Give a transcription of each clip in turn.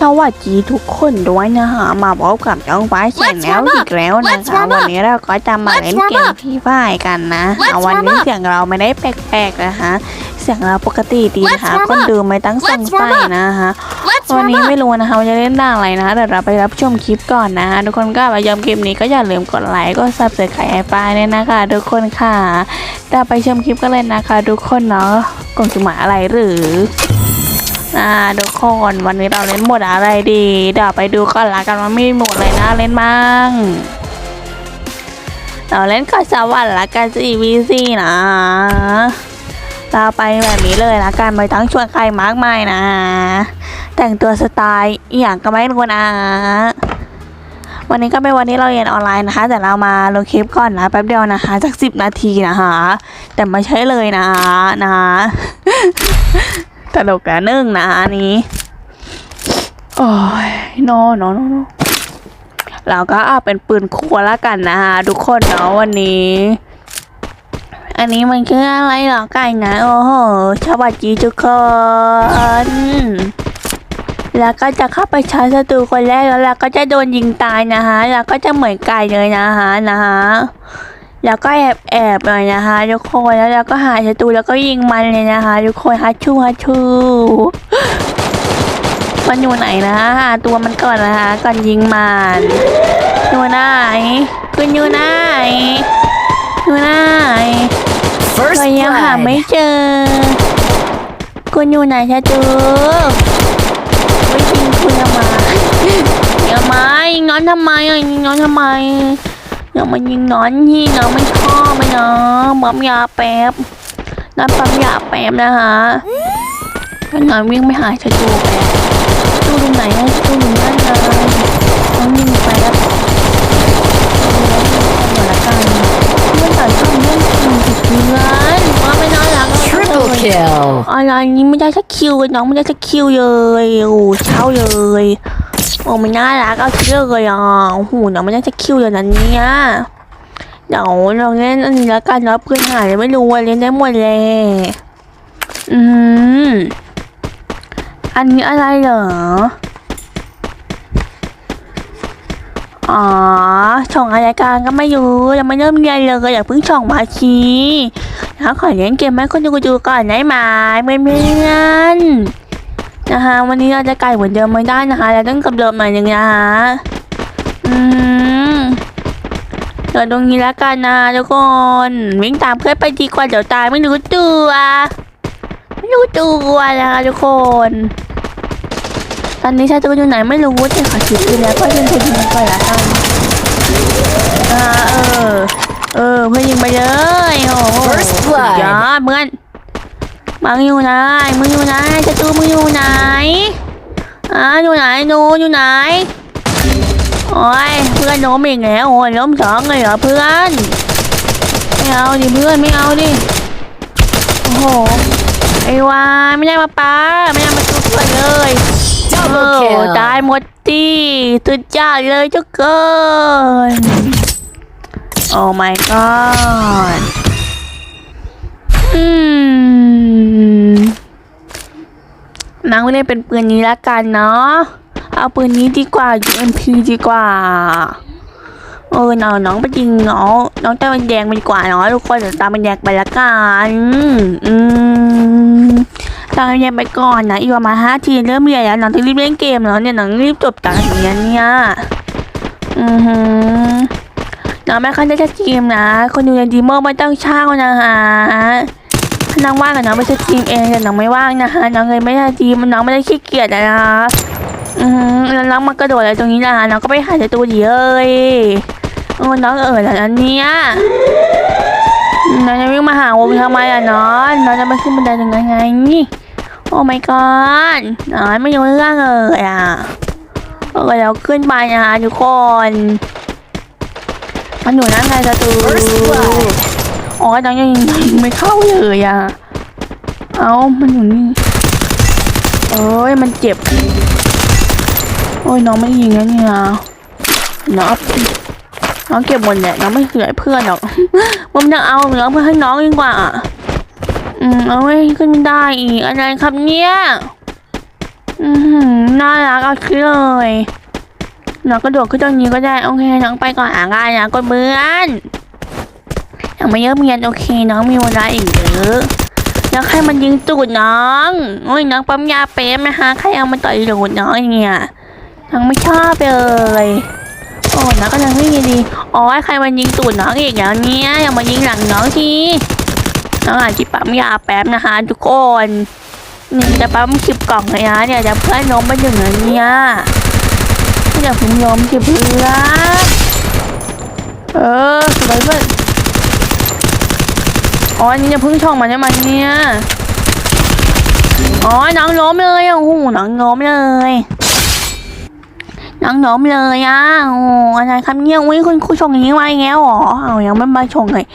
สวัสดีทุกคนด้วยนะฮะมาพบกับน้องฟ้าแชนแนล Let's warm up อีกแล้วนะ Let's คะ warm up วันนี้เราก็จะมา Let's เล่น warm เกม up ที่ฝ่ายกันนะ Let's เอาวัน warm นี้ up เสียงเราไม่ได้แปลกๆนะคะ เสียงเราปกติดีนะคะ Let's warm คน up ดูไม่ตั้งสง Let's สั warm ย up นะคะ Let's วัน warm นี้ up ไม่รู้นะคะว่าจะเล่นด่านอะไรนะเดี๋ยวเราไปรับชมคลิปก่อนนะทุกคนก็ไปยอมคลิปนี้ก็อย่าลืมกดไลค์กดซับสไครต์ให้ป้ายเนี่ยนะคะ ทุกคนค่ะแต่ไปชมคลิปกันเลยนะคะ ทุกคนเนาะกล่องจุหมายอะไรหรือ อ่าทุกคนวันนี้เราเล่นหมดอะไรดีเดี๋ยวไปดูก่อนละกันว่ามีหมดอะไรนะเล่นบ้างเราเล่นกับสวรรค์ละกันสี่วีซีนะเราไปแบบนี้เลยละกันไม่ต้องชวนใครมากมายนะ แต่งตัวสไตล์อย่างก็ไม่รู้นะวันนี้ก็เป็นวันที่เราเรียนออนไลน์นะคะ แต่เรามาลงคลิปก่อนนะแป๊บเดียวนะคะจากสิบนาทีนะคะ แต่ไม่ใช่เลยนะนะ ตลกอะนึ่งนะอันนี้ โอ้ยนอนนอนนอนเราก็เอาเป็นปืนครัวละกันนะฮะทุกคนเนาะวันนี้ อันนี้มันคืออะไรหรอไก่นะโอ้โหสวัสดีทุกคน แล้วก็จะเข้าไปชาร์จศัตรูคนแรกแล้วเราก็จะโดนยิงตายนะฮะแล้วก็จะเหมือนไก่เลยนะฮะนะฮะ แล้วก็แอบแอบหน่อยนะคะ ทุกคนแล้วเราก็หาศัตรูแล้วก็ยิงมันเลยนะคะ ทุกคนฮัชชูฮัชชูมันอยู่ไหนนะหาตัวมันก่อนนะคะก่อนยิงมันอยู่ไหนคุณอยู่ไหนอยู่ไหน First เรายังหาไม่เจอคุณอยู่ไหนศัตรูไม่ยิงคุณทำไมทำไมยิงน้องทำไมอะยิงน้องทำไม อย่ามายิงน้อนยี่น้องไม่ชอบไหมนะปั๊มยาแป๊บนั่นปั๊มยาแป๊บนะฮะแล้วน้องวิ่งไปหาศัตรูแป๊บศัตรูตรงไหนอะศัตรูอยู่นั่นเลยน้องยิงไปแล้วเอาละกันเพื่อนต่างชอบเล่นคิวติดเพื่อนว่าไม่น่ารักเลย Triple kill อะไรนี้ไม่ได้สักคิวเลยน้องไม่ได้สักคิวเลยโอ้เช้าเลย โอ้ไม่น่ารักเอาคิวเลยอะโอ้โหน้องไม่ได้สักคิวเลยนะเนี่ยเดี๋ยวเราเล่นอันนี้แล้วกันเนาะเพื่อนหายไม่รู้ว่าเล่นได้หมดเลยอืมอันนี้อะไรเหรอ อ๋อช่องอายการก็ไม่รู้ยังไม่เริ่มเรียนเลยอย่าเพิ่งช่องมาชีแล้วขอเล่นเกมให้คนดูดูก่อนได้ไหมเพื่อนๆ นะคะวันนี้เราจะไก่เหมือนเดิมไม่ได้นะคะเราต้องกำเดิมหน่อยหนึงนะคะอืมเดี๋ยวตรงนี้แล้วกันนะทุกคนวิ่งตามเพื่อนไปดีกว่าเดี๋ยวตายไม่รู้ตัวไม่รู้ตัวนะคะทุกคน ตอนนี้ชาตูอยู่ไหนไม่รู้แต่ขอคิดดูแล้วก็ยิงคนยิงก่อนละกันอ่าเออ เออเพื่อนยิงไปเลยโอ้โห First สุด blood ยอดเพื่อน มึงอยู่ไหนมึงอยู่ไหนจะตูมึงอยู่ไหนอ่าอยู่ไหนหนูอยู่ไหนโอ้ยเพื่อนล้มอีกแล้วโอ้ยล้มสองเลยเหรอเพื่อนไม่เอาดิเพื่อนไม่เอาดิโอ้โหไอ้วายไม่ได้มาป้าไม่ได้มาทุกคนเลยโอ้ Double kill ตายหมดที่สุดยอดเลยทุกคนโอ้ my god อืม นางไม่ได้เป็นปืนนี้ละกันเนาะ เอาปืนนี้ดีกว่า UMP ดีกว่า เออน้องน้องไปยิงน้องน้องตาเป็นแดงไปดีกว่าเนาะทุกคนเดี๋ยวตาเป็นแดงไปละกันอืมตาเป็นแดงไปก่อนนะอีกประมาณห้าทีเริ่มเรียนแล้วน้องต้องรีบเล่นเกมแล้วเนี่ยน้องรีบจบจาอย่างเงี้ยเนี่ยอือหือน้องไม่ค่อยได้จะสตรีมนะ คนดูในดีโมไม่ต้องช่านะฮะ น้องว่างกับน้องไปสตรีมเองแต่น้องไม่ว่างนะฮะน้องเลยไม่ได้สตรีมน้องไม่ได้ขี้เกียจอะนะอืมแล้วน้องมากระโดดอะไรตรงนี้นะคะน้องก็ไปหาตัวดีเอ้ยโอ้น้องเอ๋ยแล้วอันเนี้ยน้องจะวิ่งมาหาวงทำไมอะน้องน้องจะมาขึ้นบันไดยังไงไงนี่โอ้ my god น้องไม่รู้เรื่องเลยอะเออเราขึ้นไปนะคะทุกคนมันอยู่นั่นไงศัตรู อ๋อน้องยังยิงไม่เข้าเลยอะ เอามันอยู่นี่เอ้ยมันเจ็บ โอ้ยน้องไม่ยิงแล้วเนี่ยน้องน้องเก็บหมดแหละน้องไม่เหลือเพื่อนหรอกผมจะเอาเหลือเพื่อให้น้องดีกว่าอืมเอาไว้ขึ้นไม่ได้อีกอะไรครับเนี่ยอือหือน่ารักเอาคิดเลยน้องกระโดดขึ้นตรงนี้ก็ได้โอเคน้องไปก่อนอ่างานนะก็เบื่อน อยังไม่เยอะเมียนโอเคน้องมีเวลาอีกเยอะแล้วใครมันยิงตูดน้องโอ้ยน้องปั๊มยาเป๊มนะคะใครเอามาต่อยตูดน้องเนี่ยน้องไม่ชอบเลยโอ้น้องก็ยังไม่ดีอ๋อใครมันยิงตูดน้องอีกแล้วเนี่ยอย่ามายิงหลังน้องทีน้องอาจจะปั๊มยาแป๊บนะคะทุกคนนี่จะปั๊มสิบกล่องเลยนะเดี๋ยจะเพื่อนล้มไปถึงแล้วเนี่ยเดี๋ยวผมล้มสิเพื่อนเออสวยเพื่อน อ๋ออันนี้จะพึ่งช่องมันใช่ไหมเนี่ยอ๋อน้องล้มเลยอะโอ้โหน้องล้มเลยน้องล้มเลยอะโอ้อะไรครับเนี่ยอุ้ยคุณครูชงยิงมาอีกแล้วเหรอเอายังไม่มาชงเลย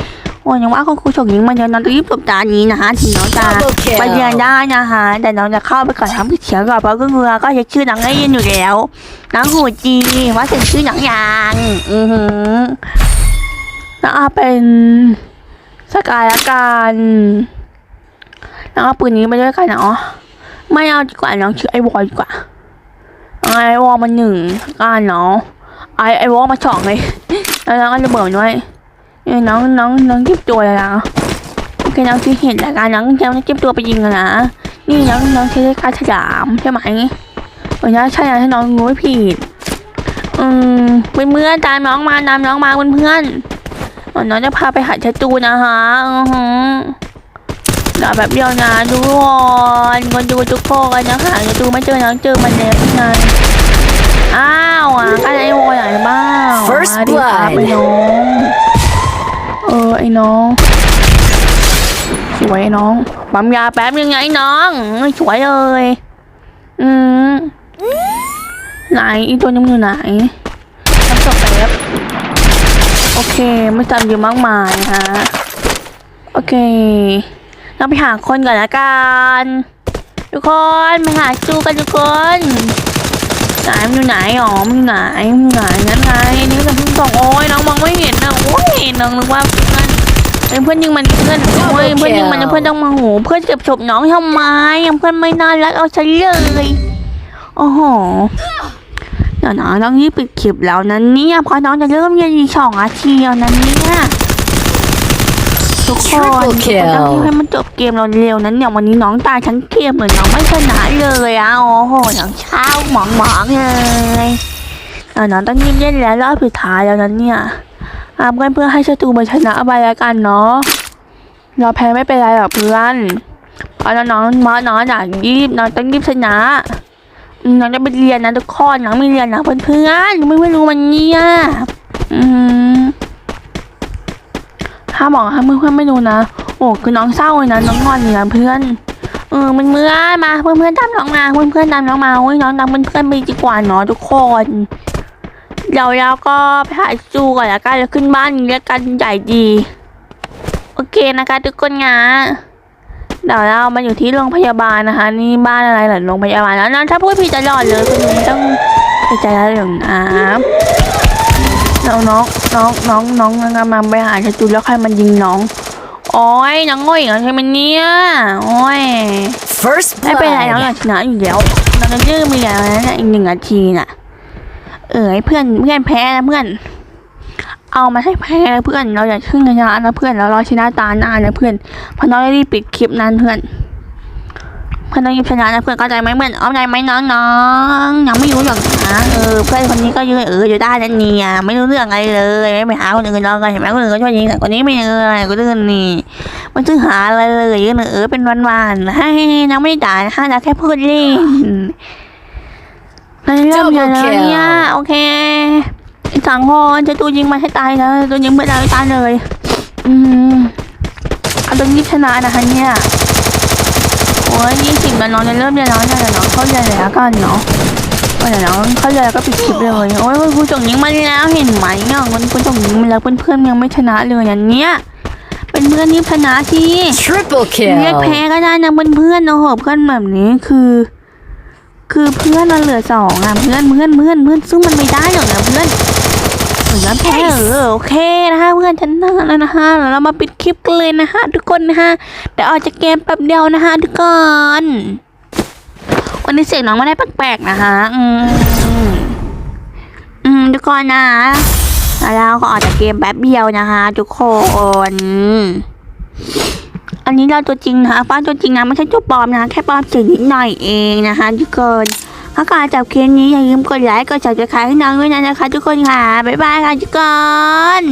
โอ้ยังว่าคุณครูชงยิงมาเดี๋ยวน้องรีบจบตานี้นะฮะถึงน้องจะ Double ไปเรียน kill. ได้นะคะแต่น้องจะเข้าไปก่อนทำผิดเสียงก่อนเพราะก็เงือก็จะชื่อน้องได้ยินอยู่แล้วน้องหูจีว่าถึงชื่อน้องยางอือหือแล้วเอาเป็น สกายละกันแล้วเอาปืนนี้ไปด้วยกันเนาะไม่เอาดีกว่าน้องชื่อไอวอลดีกว่าไอวอลมาหนึ่งกันเนาะไอไอวอลมาสองเลยแล้วน้องก็จะเบิดด้วยเอ้น้องน้องน้องเก็บตัวเลยนะโอเคน้องที่เห็นแล้วกันน้องน้องเก็บตัวไปยิงกันนะนี่น้องน้องใช้คารฉลามใช่ไหมเออใช่ให้น้องงูไม่ผิดอืมเพื่อนเพื่อนๆตามน้องมาตามน้องมาเพื่อนๆ น้องจะพาไปหาชัตูนะคะอือหือเดี๋ยวแบบเดียวนะทุกคนคนดูทุกคนนะคะชัตูไม่เจอน้องเจอมันแล้วไงอ้าวอะกันไอ้โวไหนบ้าง First มาดิครับ blood ไอ้น้องเออไอ้น้องสวยน้องปั๊มยาแป๊บยังไงน้องสวยเลยอืมไหนอีตัวนึงอยู่ไหนทำจบแป๊บ โอเคไม่จำเยอะมากมายฮะโอเคเราไปหาคนก่อนละกันทุกคนไปหาจูกันทุกคนไหนมันอยู่ไหนหรอมันอยู่ไหนมันอยู่ไหนงั้นไงนี่ก็เพิ่งส่งโอ้ยน้องมองไม่เห็นนะโอ้ยน้องนึกว่าเพื่อนเพื่อนยิงมันเพื่อนโอ้ยเพื่อนยิงมันเพื่อนต้องมาโหเพื่อนเก็บศพน้องทำไมยังเพื่อนไม่น่ารักเอาฉันเลยโอ้โห เดี๋ยวน้องต้องรีบปิดคลิปแล้วนะเนี่ยเพราะน้องจะเริ่มเรียนอีกสองอาทิตย์แล้วนะเนี่ยทุกคน Triple ทุกคนต้องรีบ kill ให้มันจบเกมเราเร็วนั้นเนี่ยวันนี้น้องตายทั้งเกมเหมือนน้องไม่ชนะเลยอะโอ้โหน้องเช้าหมองหมองๆเลยเออน้องต้องรีบเล่นแล้วรอบสุดท้ายแล้วนั้นเนี่ยอ่าเพื่อนเพื่อให้ศัตรูมาชนะไปแล้วกันเนาะเราแพ้ไม่เป็นไรหรอกเพื่อนเพราะน้องๆมาน้องอยากรีบน้องต้องรีบชนะอืม น้องจะไปเรียนนะทุกคนน้องไม่เรียนนะเพื่อนเพื่อนๆไม่ไม่รู้มันเนี่ยอืมถ้าบอกให้เพื่อนเพื่อนๆไม่รู้นะ โอ้คือน้องเศร้าเลยนะน้องงอนเลยนะเพื่อนเออมันเมื่อนๆมาเพื่อนเพื่อนๆตามน้องมาเพื่อนเพื่อนๆตามน้องมาโอ้ยน้องตามเพื่อนเพื่อนๆไปดีกว่าเนาะทุกคนเดี๋ยวเราก็ไปหาจูก่อนละกันแล้วขึ้นบ้านแล้วกันใหญ่ดี โอเคนะคะ ทุกคนงะ เดี๋ยวเรามาอยู่ที่โรงพยาบาลนะคะ นี่บ้านอะไรเหรอโรงพยาบาลแล้วนะถ้าพูดผิดตลอดเลยคุณหนูต้องไปใจแล้วหนึ่งนะน้องน้องน้องน้องน้องกำลังไปหาจูแล้วใครมันยิงน้องโอ้ยน้องง่อยเหรอใช่ไหมเนี่ยโอ้ย First ไม่เป็นไรน้องอ blood. ยากชนะอยู่แล้วน้องจะยื้อมีแล้วนะอีกหนึ่งนาทีน่ะ เออให้เพื่อนเพื่อนแพ้นะเพื่อน เอามาให้แพ้นะเพื่อน เราอย่าขึ้นชนะนะเพื่อนเรารอชนะตาหน้านะเพื่อนเพราะน้องได้รีบปิดคลิปนั้นเพื่อนเพื่อนต้องรีบชนะนะเพื่อนเข้าใจไหมเพื่อนเอาใจไหมน้องน้องๆยังไม่รู้หรอกนะเออเพื่อนคนนี้ก็ยืนเอออยู่ได้นั่นนี่อะไม่รู้เรื่องอะไรเลยไม่ไปหาคนอื่นเรากันเห็นไหมคนอื่นก็ช่วยยิงแต่คนนี้ไม่เอออะไรก็เรื่องนี่มันจึงหาอะไรเลยยืนเออเป็นวันๆให้น้องไม่ได้ด่านะคะเราแค่พูดเล่นเราจะเริ่มเรียนแล้วเนี่ยโอเคอีก สองคนจะตูยิงมันให้ตายแล้วตูยิงไม่ได้ตายเลย อืมเอาตัวนี้ชนะนะคะเนี่ยโอ้ยยี่สิบแล้วน้องจะเริ่มเรียนแล้วเนี่ยเดี๋ยวน้องเข้าเรียนเลยแล้วกันเนาะเดี๋ยวน้องเข้าเรียนแล้วก็ปิดคลิปเลยโอ้ยคุณจงยิงมาแล้วเห็นไหมเนี่ยคุณคุณจงยิงมาแล้วเพื่อนๆยังไม่ชนะเลยอย่างเนี้ยเป็นเพื่อนที่ชนะที่ Triple เรียกแพ้ kill. ก็ได้นะเพื่อนๆโอ้โหเพื่อนแบบนี้คือคือเพื่อนเราเหลือสองอะเพื่อนเพื่อนเพื่อนเพื่อนซึ่งมันไม่ได้หรอกนะเพื่อน เหมือนแพ้โอเคนะคะเพื่อนชนนะแล้วนะคะเดี๋ยวเรามาปิดคลิปกันเลยนะคะทุกคนนะคะเดี๋ยวออกจากเกมแป๊บเดียวนะคะทุกคนวันนี้เสียงน้องไม่ได้แปลกๆนะคะอืมอืมทุกคนนะแล้วก็ออกจากเกมแป๊บเดียวนะคะทุกคนอันนี้เราตัวจริงนะคะฟ้าตัวจริงนะไม่ใช่ตัวปลอมนะคะแค่ปลอมเสียงนิดหน่อยเองนะคะทุกคน ถ้าการจับเคสนี้อย่าลืมกดไลค์กดจับจะขายให้น้องด้วยนะนะคะ ทุกคนค่ะ บ๊ายบายค่ะทุกคน